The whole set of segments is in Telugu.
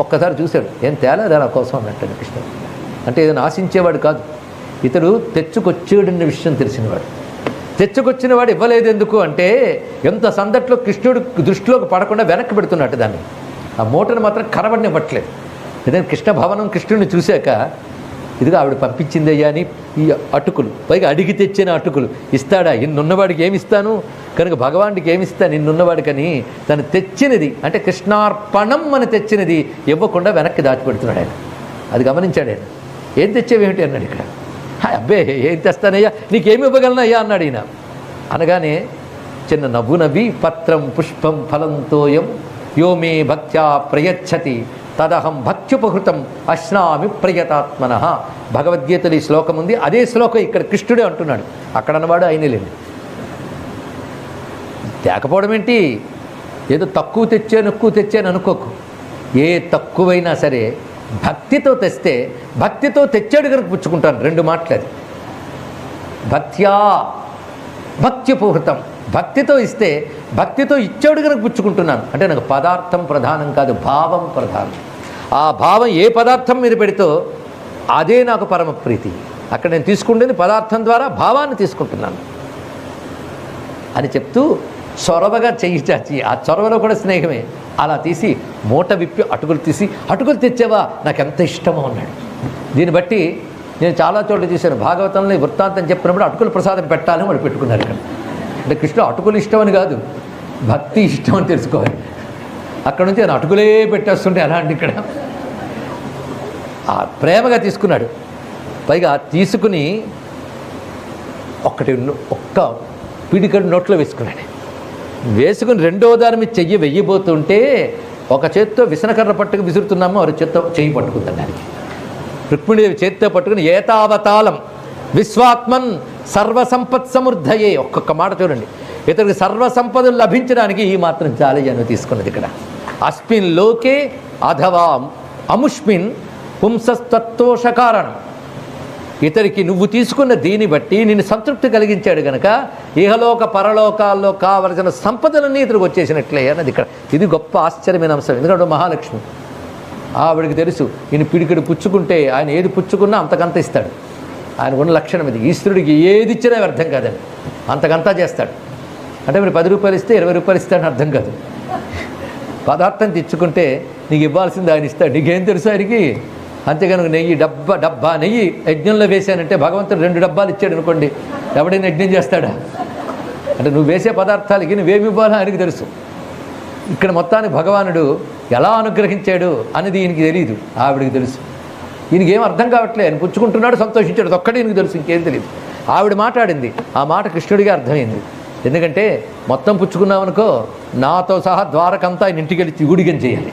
ఒక్కసారి చూశాడు ఏం తేలేదా నా కోసం? అన్నట్టు కృష్ణుడు. అంటే ఏదైనా ఆశించేవాడు కాదు. ఇతడు తెచ్చుకొచ్చేడన్న విషయం తెలిసినవాడు. తెచ్చుకొచ్చిన వాడు ఇవ్వలేదు ఎందుకు అంటే ఎంత సందట్లో కృష్ణుడు దృష్టిలోకి పడకుండా వెనక్కి పెడుతున్నట్టు దాన్ని. ఆ మూటను మాత్రం కనబడినివ్వట్లేదు. ఏదైనా కృష్ణ భవనం కృష్ణుడిని చూశాక ఇదిగో ఆవిడ పంపించిందయ్యా అని ఈ అటుకులు పైగా అడిగి తెచ్చిన అటుకులు ఇస్తాడా? ఇన్నున్నవాడికి ఏమి ఇస్తాను? కనుక భగవానుడికి ఏమిస్తా ఇస్తాను ఇన్నున్నవాడికని తను తెచ్చినది అంటే కృష్ణార్పణం అని తెచ్చినది ఇవ్వకుండా వెనక్కి దాచిపెడుతున్నాడు ఆయన. అది గమనించాడు ఆయన. ఏం తెచ్చేవేమిటి అన్నాడు ఇక్కడ. అబ్బే ఏం తెస్తానయ్యా? నీకేమి ఇవ్వగలనయ్యా అన్నాడు ఈయన. అనగానే చిన్న నవ్వు నవ్వి పత్రం పుష్పం ఫలంతోయం యో మే భక్త్యా ప్రయచ్చతి తదహం భక్త్యుపహృతం అశ్నామి ప్రయతాత్మన. భగవద్గీతలో ఈ శ్లోకం ఉంది. అదే శ్లోకం ఇక్కడ కృష్ణుడే అంటున్నాడు. అక్కడ అన్నవాడు ఆయనలేండి తేకపోవడం ఏంటి? ఏదో తక్కువ తెచ్చాను ఎక్కువ తెచ్చాను అనుకోకు. ఏ తక్కువైనా సరే భక్తితో తెస్తే భక్తితో తెచ్చాడు కనుక పుచ్చుకుంటాను. రెండు మాటలు అది. భక్త్యా భక్త్యపూహృతం భక్తితో ఇస్తే భక్తితో ఇచ్చాడు కనుక పుచ్చుకుంటున్నాను. అంటే నాకు పదార్థం ప్రధానం కాదు భావం ప్రధానం. ఆ భావం ఏ పదార్థం మీద పెడితో అదే నాకు పరమ ప్రీతి. అక్కడ నేను తీసుకుంటుంది పదార్థం ద్వారా భావాన్ని తీసుకుంటున్నాను. అని చెప్తూ చొరవగా చెయ్యి చాచి ఆ చొరవలో కూడా స్నేహమే. అలా తీసి మూట విప్పి అటుకులు తీసి అటుకులు తెచ్చావా? నాకు ఎంత ఇష్టమో అన్నాడు. దీన్ని బట్టి నేను చాలా చోట్ల చూశాను. భాగవతంలో వృత్తాంతం చెప్పినప్పుడు అటుకులు ప్రసాదం పెట్టాలని వాళ్ళు పెట్టుకున్నారు ఇక్కడ. అంటే కృష్ణుడు అటుకులు ఇష్టం అని కాదు భక్తి ఇష్టం అని తెలుసుకోవాలి. అక్కడ నుంచి నేను అటుకులే పెట్టేస్తుంటే ఎలా అండి ఇక్కడ? ఆ ప్రేమగా తీసుకున్నాడు. పైగా తీసుకుని ఒక్కటి ఒక్క పిడికడు నోట్లో వేసుకున్నాడు. వేసుకుని రెండో దాని మీద చెయ్యి వెయ్యిపోతుంటే ఒక చేత్తో విసనకర్ర పట్టుకు విసురుతున్నాము ఒక చేత్తో చెయ్యి పట్టుకుంటాను దానికి. రుక్మిణీదేవి చేత్తో పట్టుకుని ఏతావతాళం విశ్వాత్మన్ సర్వసంపత్ సమృద్ధయే ఒక్కొక్క మాట చూడండి. ఇతనికి సర్వసంపదలు లభించడానికి ఈ మాత్రం చాలయ్యను తీసుకున్నది ఇక్కడ. అస్మిన్ లోకే అథవా అముష్మిన్ పుంసస్తత్వోష ఇతనికి నువ్వు తీసుకున్న దీన్ని బట్టి నిన్ను సంతృప్తి కలిగించాడు గనక ఇహలోక పరలోకాల్లో కావలసిన సంపదలన్నీ ఇతనికి వచ్చేసినట్లే అన్నది ఇక్కడ. ఇది గొప్ప ఆశ్చర్యమైన అంశం. ఎందుకంటే మహాలక్ష్మి ఆవిడికి తెలుసు ఈయన పిడికిడు పుచ్చుకుంటే ఆయన ఏది పుచ్చుకున్నా అంతకంత ఇస్తాడు. ఆయన ఉన్న లక్షణం ఇది. ఈశ్వరుడికి ఏది ఇచ్చినా వ్యర్థం కాదండి. అంతకంతా చేస్తాడు. అంటే మీరు పది రూపాయలు ఇస్తే ఇరవై రూపాయలు ఇస్తాడని అర్థం కాదు. పదార్థం తెచ్చుకుంటే నీకు ఇవ్వాల్సింది ఆయన ఇస్తాడు. నీకేం తెలుసు ఆయనకి? అంతేగాని నెయ్యి డబ్బా డబ్బా నెయ్యి యజ్ఞంలో వేశానంటే భగవంతుడు రెండు డబ్బాలు ఇచ్చాడు అనుకోండి ఎవడైనా యజ్ఞం చేస్తాడా? అంటే నువ్వు వేసే పదార్థాలకి నువ్వేమి ఇవ్వాలో ఆయనకు తెలుసు. ఇక్కడ మొత్తానికి భగవానుడు ఎలా అనుగ్రహించాడు అనేది ఈయనకి తెలియదు ఆవిడకి తెలుసు. ఈయనకి ఏం అర్థం కావట్లేదు ఆయన పుచ్చుకుంటున్నాడు సంతోషించాడు ఒక్కడే ఈయనకి తెలుసు ఇంకేం తెలియదు ఆవిడ మాట్లాడింది ఆ మాట కృష్ణుడిగా అర్థమైంది. ఎందుకంటే మొత్తం పుచ్చుకున్నామనుకో నాతో సహా ద్వారకంతా ఆయన ఇంటికి వెళ్ళి గుడిగం చేయాలి.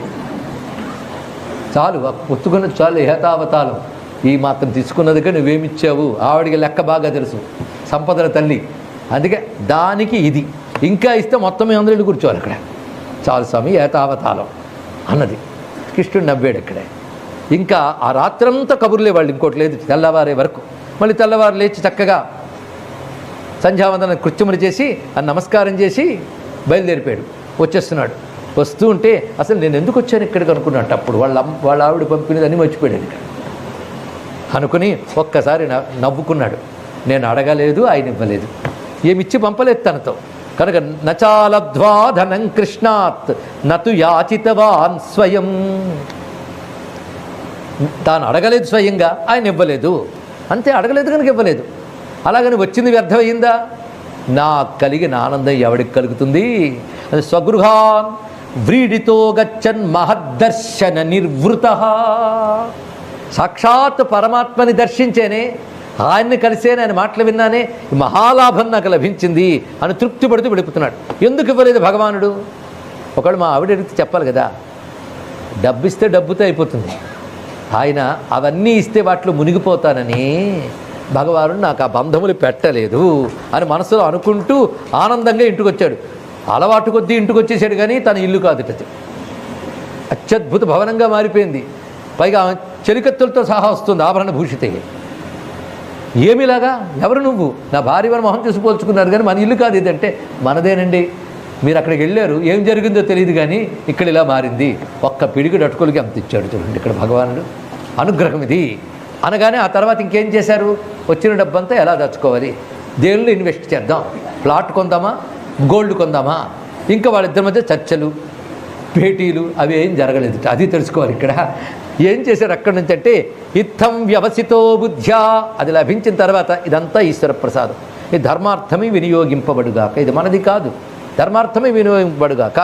చాలు ఆ చాలు ఏతావతాలం ఈ మాత్రం తీసుకున్నదిగా నువ్వేమిచ్చావు? ఆవిడికి లెక్క బాగా తెలుసు. సంపదల తల్లి. అందుకే దానికి ఇది. ఇంకా ఇస్తే మొత్తం మీ అందరూ కూర్చోవాలి అక్కడ. చాలు స్వామి ఏతావతాలం అన్నది. కృష్ణుడు నవ్వాడు ఇక్కడే ఇంకా ఆ రాత్రంతా కబుర్లే వాళ్ళు ఇంకోటి లేదు తెల్లవారే వరకు. మళ్ళీ తెల్లవారు లేచి చక్కగా సంధ్యావందన కృత్యములు చేసి ఆ నమస్కారం చేసి బయలుదేరిపోయాడు. వచ్చేస్తున్నాడు. వస్తూ ఉంటే అసలు నేను ఎందుకు వచ్చాను ఇక్కడికి అనుకున్నట్టు అప్పుడు వాళ్ళ వాళ్ళ ఆవిడ పంపినదని మర్చిపోయాడు ఇక్కడ అనుకుని ఒక్కసారి నవ్వుకున్నాడు. నేను అడగలేదు ఆయన ఇవ్వలేదు. ఏమిచ్చి పంపలేదు తనతో. కనుక నచాలబ్ధ్వా ధనం కృష్ణాత్ నతు యాచితవాన్ స్వయం. తాను అడగలేదు స్వయంగా ఆయన ఇవ్వలేదు. అంతే అడగలేదు కనుక ఇవ్వలేదు. అలాగని వచ్చింది వ్యర్థమైందా? నాకు కలిగిన ఆనందం ఎవడికి కలుగుతుంది? అది స్వగృహాన్ వ్రీడితో గచ్చన్ మహద్దర్శన నిర్వృత. సాక్షాత్ పరమాత్మని దర్శించేనే ఆయన్ని కలిసేనే ఆయన మాటలు విన్నానే మహాలాభం నాకు లభించింది అని తృప్తి పడుతూ వెళుపుతున్నాడు ఎందుకు ఇవ్వలేదు భగవానుడు? ఒకళ్ళు మా ఆవిడ అడిగితే చెప్పాలి కదా డబ్బిస్తే డబ్బుతో అయిపోతుంది. ఆయన అవన్నీ ఇస్తే వాటిలో మునిగిపోతానని భగవానుడు నాకు ఆ బంధములు పెట్టలేదు అని మనసులో అనుకుంటూ ఆనందంగా ఇంటికి వచ్చాడు అలవాటు కొద్దీ ఇంటికి వచ్చేసాడు కానీ తన ఇల్లు కాదుటది అత్యద్భుత భవనంగా మారిపోయింది. పైగా చెలికత్తులతో సహా వస్తుంది ఆభరణ భూషితే. ఏమిలాగా? ఎవరు నువ్వు? నా భార్య వారి మొహం చూసి పోల్చుకున్నారు కానీ మన ఇల్లు కాదు ఇదంటే మనదేనండి. మీరు అక్కడికి వెళ్ళారు. ఏం జరిగిందో తెలియదు కానీ ఇక్కడ ఇలా మారింది. ఒక్క పిడికి అటుకులకి అంత ఇచ్చాడు చూడండి ఇక్కడ భగవానుడు. అనుగ్రహం ఇది. అనగానే ఆ తర్వాత ఇంకేం చేశారు? వచ్చిన డబ్బంతా ఎలా దాచుకోవాలి? దేనిలో ఇన్వెస్ట్ చేద్దాం? ప్లాట్ కొందామా? గోల్డ్ కొందామా? ఇంకా వాళ్ళిద్దరి మధ్య చర్చలు భేటీలు అవి ఏం జరగలేదు అది తెలుసుకోవాలి ఇక్కడ. ఏం చేశారు అక్కడి నుంచి అంటే ఇత్తం వ్యవసితో బుద్ధ్యా అది లభించిన తర్వాత ఇదంతా ఈశ్వర ప్రసాదం. ఈ ధర్మార్థమే వినియోగింపబడుగాక. ఇది మనది కాదు. ధర్మార్థమే వినియోగింపబడుగాక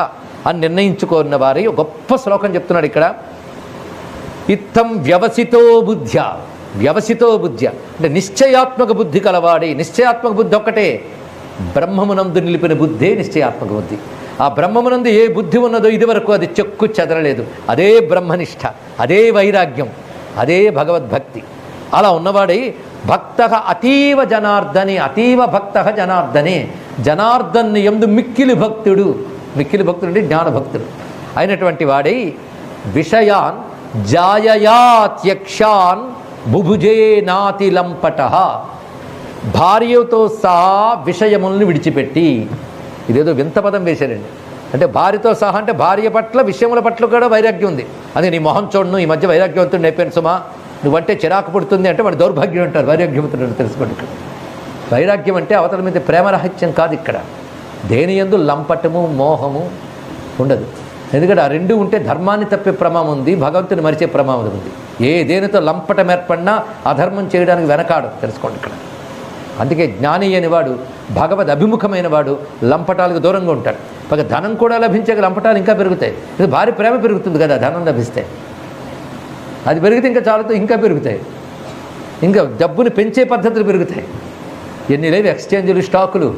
అని నిర్ణయించుకున్న వారి గొప్ప శ్లోకం చెప్తున్నాడు ఇక్కడ. ఇత్తం వ్యవసితో బుద్ధ్య. వ్యవసితో బుద్ధ్య. అంటే నిశ్చయాత్మక బుద్ధి కలవాడి. నిశ్చయాత్మక బుద్ధి ఒక్కటే. బ్రహ్మమునందు నిలిపిన బుద్ధే నిశ్చయాత్మక బుద్ధి ఆ బ్రహ్మమునందు ఏ బుద్ధి ఉన్నదో ఇదివరకు అది చెక్కు చెదరలేదు. అదే బ్రహ్మనిష్ట అదే వైరాగ్యం అదే భగవద్భక్తి. అలా ఉన్నవాడై భక్త అతీవ జనార్దనే అతీవ భక్త జనార్దనే. జనార్దన్ ఎందు మిక్కిలి భక్తుడు మిక్కిలి భక్తుడు అంటే జ్ఞానభక్తుడు అయినటువంటి వాడై విషయాన్ జాయయాత్యక్షాన్ బుభుజే నాతి లంపట భార్యతో సహా విషయములను విడిచిపెట్టి. ఇదేదో వింత పదం వేశారండి. అంటే భార్యతో సహా అంటే భార్య పట్ల విషయముల పట్ల కూడా వైరాగ్యం ఉంది. అదే నీ మొహం చూడను ఈ మధ్య వైరాగ్యవంతుడు నేర్పాను సుమా. నువ్వంటే చిరాకు పుడుతుంది అంటే వాడు దౌర్భాగ్యం అంటారు వైరాగ్యవంతుడు తెలుసుకోండి ఇక్కడ. వైరాగ్యం అంటే అవతల మీద ప్రేమరహస్యం కాదు ఇక్కడ. దేని ఎందు లంపటము మోహము ఉండదు. ఎందుకంటే ఆ రెండు ఉంటే ధర్మాన్ని తప్పే ప్రమాదం ఉంది భగవంతుని మరిచే ప్రమాదం ఉంది. ఏ దేనితో లంపటం ఏర్పడినా అధర్మం చేయడానికి వెనకాడు తెలుసుకోండి ఇక్కడ. అందుకే జ్ఞాని అనేవాడు భగవద్ అభిముఖమైన వాడు లంపటాలకు దూరంగా ఉంటాడు. పైగా ధనం కూడా లభించాక లంపటాలు ఇంకా పెరుగుతాయి. ఇది భారీ ప్రేమ పెరుగుతుంది కదా ధనం లభిస్తే. అది పెరిగితే ఇంకా చాలుతో ఇంకా పెరుగుతాయి. ఇంకా డబ్బుని పెంచే పద్ధతులు పెరుగుతాయి. ఎన్ని లేవు ఎక్స్చేంజ్లు స్టాకులు.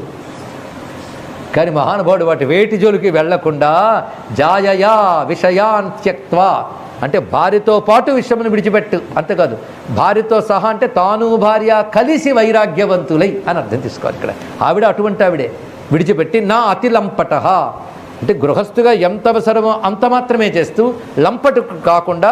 కానీ మహానుభావుడు వాటి వేటి జోలికి వెళ్ళకుండా జాయయా విషయాన్ త్యక్వా అంటే భార్యతో పాటు విషయమును విడిచిపెట్టు. అంతేకాదు భార్యతో సహా అంటే తాను భార్య కలిసి వైరాగ్యవంతులై అని అర్థం తీసుకోవాలి ఇక్కడ. ఆవిడ అటువంటి ఆవిడే. విడిచిపెట్టి నా అతి లంపట. అంటే గృహస్థుగా ఎంత అవసరమో అంత మాత్రమే చేస్తూ లంపటు కాకుండా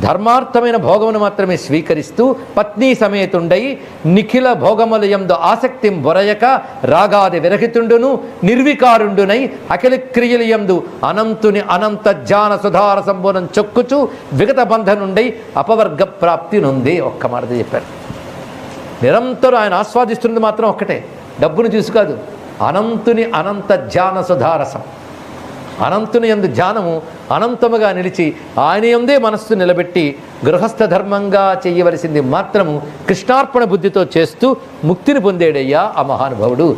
ధర్మార్థమైన భోగమును మాత్రమే స్వీకరిస్తూ పత్ని సమేతుండై నిఖిల భోగముల యందు ఆసక్తి బొరయక రాగాది విరహితుండును నిర్వికారుండునై అఖిల క్రియల అనంతుని అనంత జ్ఞాన సుధార సంబోధం చొక్కుచు విగత బంధనుండై అపవర్గ ప్రాప్తి నుండి ఒక్క మాట చెప్పారు. నిరంతరం ఆయన ఆస్వాదిస్తున్నది మాత్రం ఒక్కటే డబ్బును చూసి కాదు అనంతుని అనంత జ్ఞాన సుధారసం అనంతుని ఎందు ధ్యానము అనంతముగా నిలిచి ఆయన ఎందే మనస్సు నిలబెట్టి గృహస్థ ధర్మంగా చేయవలసింది మాత్రము కృష్ణార్పణ బుద్ధితో చేస్తూ ముక్తిని పొందేడయ్యా ఆ మహానుభావుడు.